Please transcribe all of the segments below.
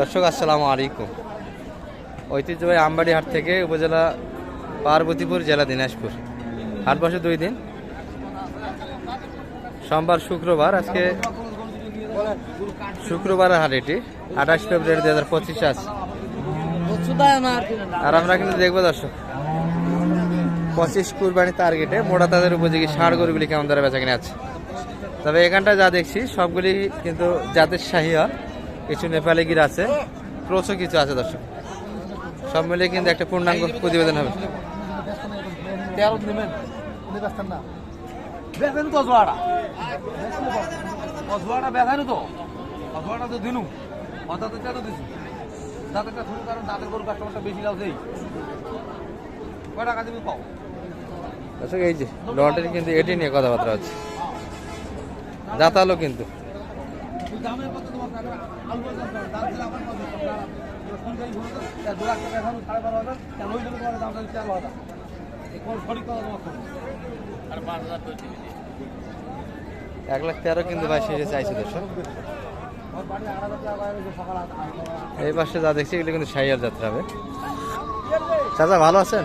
দর্শক, আসসালামু আলাইকুম। ঐতিহ্যবাহী আমবাড়ি হাট থেকে উপজেলা পার্বতীপুর, জেলা দিনাজপুর। হাট বসে দুই দিন। সোমবার শুক্রবার, আজকে শুক্রবারের হাট এটি, আঠাশ ফেব্রুয়ারি দু হাজার পঁচিশে আছে আর আমরা কিন্তু দেখব দর্শক, পঁচিশ কুরবানি টার্গেটে মোটা তাদের উপযোগী ষাঁড় গরুগুলি কেমন দ্বারা বেচা কিনে আছে। তবে এখানটা যা দেখছি, সবগুলি কিন্তু জাতের শাহিয়া কিছু নেপালি গির আছে। ক্রোসও কিছু আছে দর্শক। সব মিলিয়ে কিন্তু একটা পূর্ণাঙ্গ প্রতিবেদন হবে। এই যে লটের কিন্তু এটি নিয়ে কথাবার্তা হচ্ছে। জাতালো কিন্তু। দামের কত তোমার আলু দাম আমার কত দু লাখ টাকা এখন সাড়ে বারো হাজার কেন ওই জন্য তোমার দামটা তেরো হাজার। কোন সঠিক কথা তোমার আর পাঁচ হাজার তো এক লাখ তেরো কিন্তু ভাই শেষে চাইছে দর্শক এই পাশে যা দেখছি এগুলো কিন্তু শাহিয়ার যাত্রা হবে। চাচা ভালো আছেন?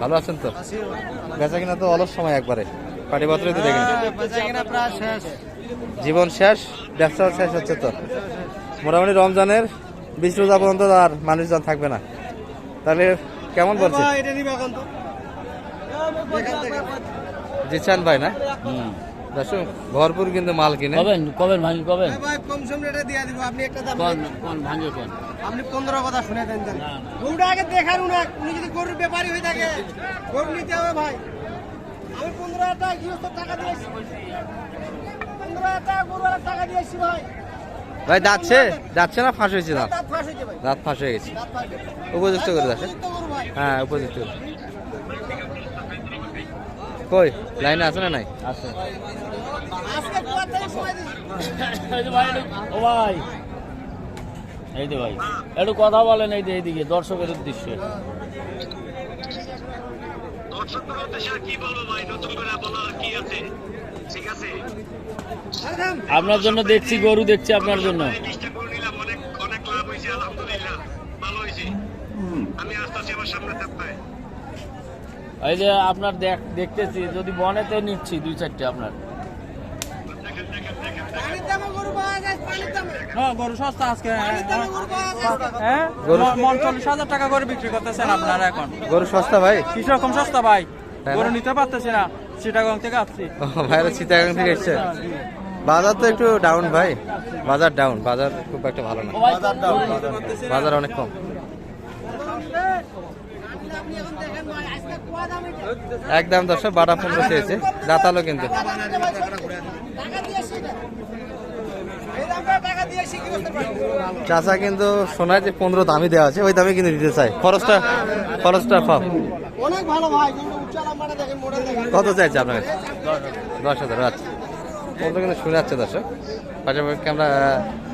ভালো আছেন তো? বেচা কিনা তো অলস সময় একবারে। পাটি পত্র তো দেখেন। জীবন শেষ ব্যবসা শেষ হচ্ছে তো। মোটামুটি রমজানের বিশ রোজা পর্যন্ত আর মানুষজন থাকবে না। তাহলে কেমন বলছে ভাই না? ভরপুর কিন্তু মাল কিনে। কবেন কবেন ভাঙি কবেন? ভাই কম সম রেটে দিয়ে দিব আপনি একটা দাম কোন কোন ভাঙে কোন? আপনি পনেরো কথা শুনে দেন গরুটা আগে দেখান না উনি যদি গরুর ব্যাপারী হয়ে থাকে গরু নিতে হবে ভাই। আমি পনেরো হাজার টাকা গৃহস্থ টাকা দিয়েছি পনেরো হাজার টাকা গরু টাকা দিয়েছি ভাই। ভাই যাচ্ছে? যাচ্ছে না? ফাঁস হয়েছে দাঁত? দাঁত ফাঁস হয়েছে ভাই। দাঁত ফাঁস হয়ে গেছে। উপযুক্ত করে হ্যাঁ উপযুক্ত। কই? লাইনে আছে না নাই? আছে। এই যে ভাই একটু- ভাই। এই যে ভাই একটু কথা বলেন এই যে এইদিকে দর্শকের উদ্দেশ্যে। দর্শকদের উদ্দেশ্যে আর কি বলব ভাই? নতুন করে বলার কি আছে? ঠিক আছে? আপনার জন্য দেখছি গরু দেখছি আপনার জন্য। চেষ্টা করে নিলাম অনেক অনেক লাভ হয়েছে আলহামদুলিল্লাহ। ভালো হয়েছে। আমি আসতেছি আমার সামনে সপ্তাহে এই যে আপনার দেখ দেখতেছি যদি বনেতে নিচ্ছি দুই চারটে আপনার পানির দামে গরু পাওয়া যায় পানির দামে হ্যাঁ গরু সস্তা আজকে। হ্যাঁ? মন চল্লিশ হাজার টাকা করে বিক্রি করতেছেন আপনারা এখন। গরু সস্তা ভাই? সস্তা ভাই? গরু নিতে পারতেছি না। চিটাগং থেকে আসছি। ও, ভাইরা চিটাগাং থেকে এসছে। বাজার তো একটু ডাউন ভাই। বাজার ডাউন বাজার খুব একটা ভালো না। বাজার অনেক কম আপনি এখন দেখেন ভাই আজকে কুয়া দামে একদম দশশো বারো পনেরো চেয়েছে দাঁতালো কিন্তু। চাচা কিন্তু শোনায় যে পনেরো দামি দেওয়া আছে ওই দামে কিন্তু দিতে চাই খরচটা খরচটা অনেক ভালো ভাই কিন্তু উচ্চ লম্বাটা দেখেন মোড়ে দেখেন। কত চাইছে আপনার কাছে? দশ হাজার আচ্ছা। পনেরো কিন্তু শুনে যাচ্ছে দর্শক। পাশাপাশি আমরা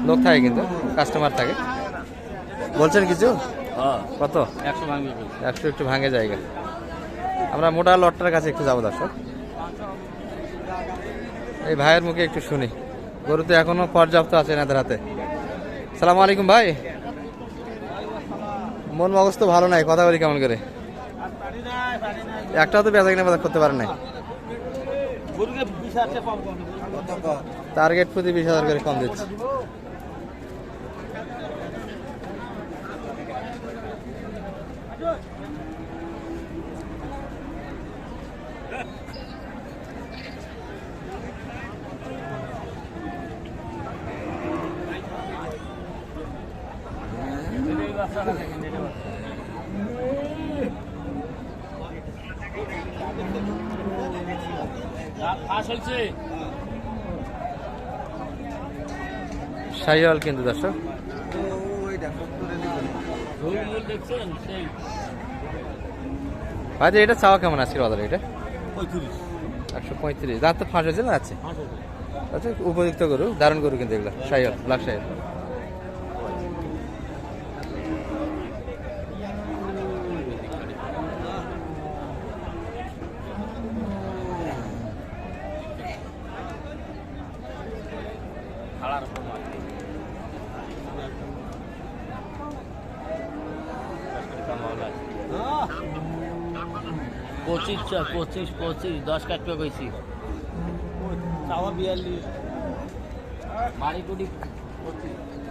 লোক থাকে কিন্তু কাস্টমার থাকে। বলছেন কিছু? হ্যাঁ। কত? একশো একটু ভাঙে জায়গা। আমরা মোটা লটটার কাছে একটু যাব দর্শক। এই ভাইয়ের মুখে একটু শুনি। গরু তো এখনও পর্যাপ্ত আছে এনাদের হাতে। সালাম আলাইকুম ভাই। মন মগজ তো ভালো নাই কথা বলি কেমন করে? একটাও তো বেচা কিনা বেচা করতে পারে নাই। টার্গেট প্রতি বিশ হাজার করে কম দিচ্ছে। ফাঁস শাহিওয়াল কিন্তু দর্শক। ভাই এটা চাওয়া কেমন আজকের বাজারে এটা? একশো পঁয়ত্রিশ। দাঁত তো ফাঁস হয়েছে না আছে আচ্ছা উপযুক্ত গরু দারুণ গরু কিন্তু এগুলো। শাহিওয়াল ব্ল্যাক শাহিওয়াল। পাড়ার সমাজ পঁচিশ পঁচিশ পঁচিশ দশ কাঠ পে কইছি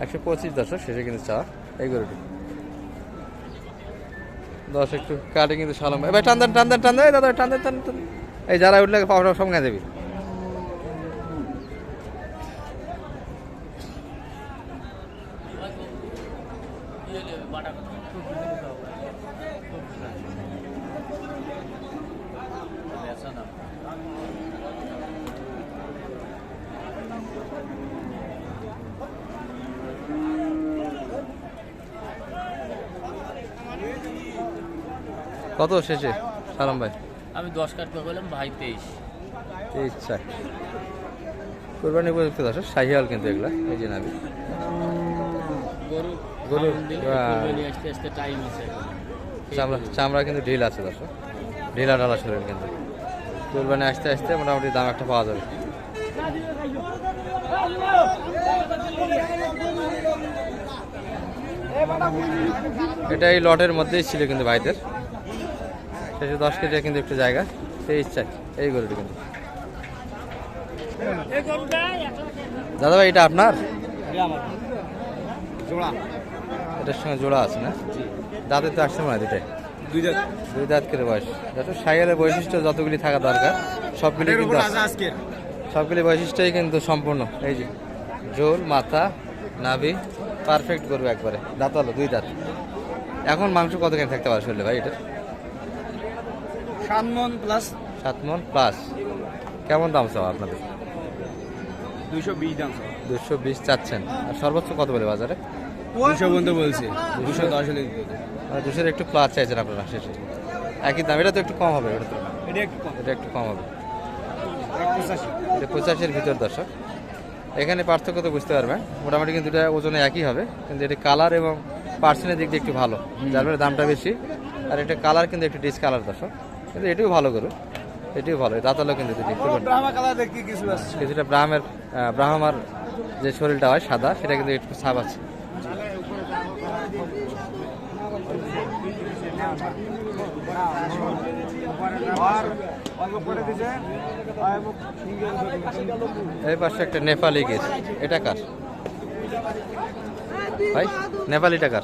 একশো পঁচিশ দশ শেষে কিন্তু চা এই গরুটি দশ একটু কাটে কিন্তু সালাম। এবার টান দেন টান দেন টান দেন। দাদা টান দেন টান এই যারা উঠলে পাওয়া সব গায়ে দেবি। কত শেষে সালাম ভাই? আমি দশ কাটবে বললাম ভাই তেইশ। ইচ্ছা কোরবানি উপযুক্ত দর্শক শাহিয়াল কিন্তু এগুলা এই যে নাবি গরু গরু, খাওয়ান দিলে আহ, কুরবানি আসতে আসতে টাইম আছে। চামড়া চামড়া কিন্তু ঢিল আছে দর্শক। ঢিলা ঢালা শরীর কিন্তু। কোরবানি আসতে আসতে মোটামুটি দাম একটা পাওয়া যাবে। এটা এই লটের মধ্যেই ছিল কিন্তু ভাইদের। শেষে দশ কেজি কিন্তু একটু জায়গা। সেই চাই এই গরুটি কিন্তু। দাদা ভাই এটা আপনার? এটার সঙ্গে জোড়া আছে না? দাঁতে তো আসছে মনে হয় দুটাই দুই দাঁত। দুই দাঁত করে বয়স। যত সাইকেলের বৈশিষ্ট্য যতগুলি থাকা দরকার সবগুলি কিন্তু। সবগুলি বৈশিষ্ট্যই কিন্তু সম্পূর্ণ। এই যে ঝোল মাথা নাভি পারফেক্ট করবে একবারে। দাঁত হলো দুই দাঁত। এখন মাংস কতখানি থাকতে পারে শরীরে ভাই এটা সাত মন প্লাস সাত মন প্লাস কেমন দাম চাও আপনাদের? দুইশো বিশ দাম দুশো বিশ চাচ্ছেন। আর সর্বোচ্চ কত বলে বাজারে? দুশো পর্যন্ত বলছে। দুশো দশ হলে মানে দুশোর একটু প্লাস চাইছেন আপনারা শেষে। একই দাম এটা তো একটু কম হবে এটা তো এটা একটু কম। হবে। এটা পঁচাশের ভিতর দর্শক। এখানে পার্থক্য তো বুঝতে পারবেন। মোটামুটি কিন্তু এটা ওজনে একই হবে। কিন্তু এটা কালার এবং পার্সেন্টের দিক দিয়ে একটু ভালো। যার ফলে দামটা বেশি। আর এটা কালার কিন্তু একটু ডিস কালার দর্শক। কিন্তু এটিও ভালো করু এটিও ভালো দাঁতালো কিন্তু কিছুটা ব্রাহ্মের ব্রাহ্মার যে শরীরটা হয় সাদা সেটা কিন্তু একটু ছাপ আছে। করে এই পাশে একটা নেপালি গেছে। এটা কার? ভাই নেপালি টাকার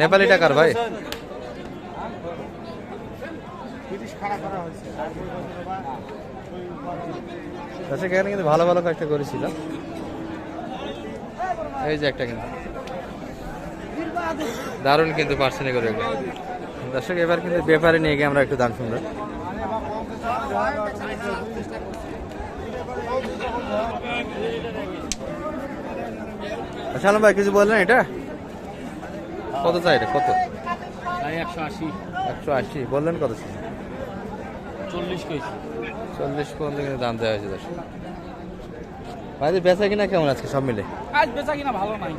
নেপালি টাকার ভাই। দর্শক এখানে কিন্তু ভালো ভালো কাজটা করেছিল এই যে একটা কিন্তু। দারুণ কিন্তু পার্সেনে করে দর্শক, এবার কিন্তু ব্যাপারে নিয়ে গিয়ে আমরা একটু দাম শুনব। সালাম ভাই কিছু বললেন এটা? কত চাই এটা? কত? একশো আশি। একশো আশি। বললেন কত চাই? চল্লিশ কইছি। চল্লিশ পর্যন্ত কিন্তু দাম দেওয়া হয়েছে দর্শক। ভাইদের বেচা কিনা কেমন আছে সব মিলে? আজ বেচা কিনা ভালো নাই।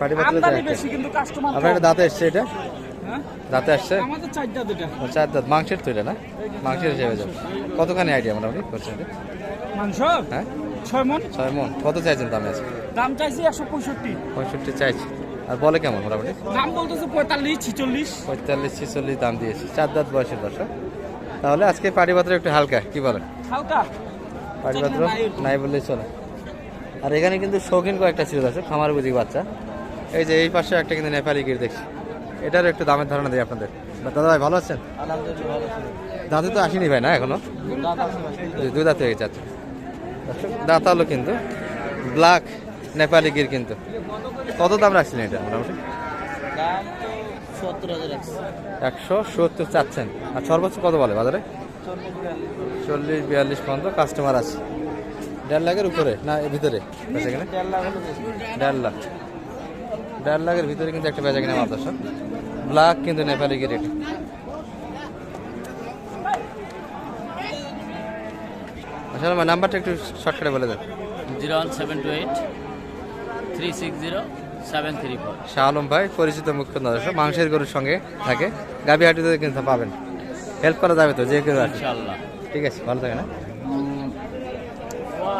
পাটি পাতলা বেশি কিন্তু কাস্টমার আপনার এটা দাঁতে এসছে এটা? হ্যাঁ? দাঁতে আসছে? আমাদের চার দাঁত মাংসের তো এটা না? মাংসের হিসেবে যাবে। কতখানি আইডিয়া মোটামুটি করছেন এটা? মাংস? হ্যাঁ? ছয় মন? ছয় মন। কত চাইছেন দামে আছে দাম চাইছি একশো পঁয়ষট্টি। পঁয়ষট্টি চাইছি। আর বলে কেমন মোটামুটি? দাম বলতেছে পঁয়তাল্লিশ ছিচল্লিশ। পঁয়তাল্লিশ ছিচল্লিশ দাম দিয়েছি। চার দাঁত বয়সের দর্শক। তাহলে আজকে পাটি পাত্র একটু হালকা কি বলেন হালকা। পাটি পাত্র নাই বললেই চলে। আর এখানে কিন্তু শৌখিন কয়েকটা ছিল আছে খামার বুঝি বাচ্চা। এই যে এই পাশে একটা কিন্তু নেপালি গির দেখছি। এটারও একটু দামের ধারণা দিই আপনাদের। দাদা ভাই ভালো আছেন? আলহামদুলিল্লাহ দাঁতে তো আসেনি ভাই না এখনও? দুই দাঁত হয়ে গেছে আচ্ছা। দাঁত হলো কিন্তু। ব্ল্যাক। নেপালি গির কিন্তু। কত দাম রাখছিলেন এটা মোটামুটি? একশো সত্তর চাচ্ছেন। আর সর্বোচ্চ কত বলে বাজারে? চল্লিশ বিয়াল্লিশ। পর্যন্ত কাস্টমার আছে। দেড় লাখের উপরে? না এর ভিতরে? কিনা? দেড় লাখ দেড় লাখের ভিতরে কিন্তু একটা বেচা কিনা মাল দর্শক ব্ল্যাক কিন্তু নেপালি গির এটা। আসলে আমার নাম্বারটা একটু শর্টকাটে বলে দেন। Zero one seven two eight. Three Shah Alam ভাই পরিচিত মুখ্য দর্শক মাংসের গরুর সঙ্গে থাকে গাবি হাটিতে কিন্তু পাবেন হেল্প করা যাবে তো যে কেউ ইনশাল্লাহ ঠিক আছে ভালো থাকে না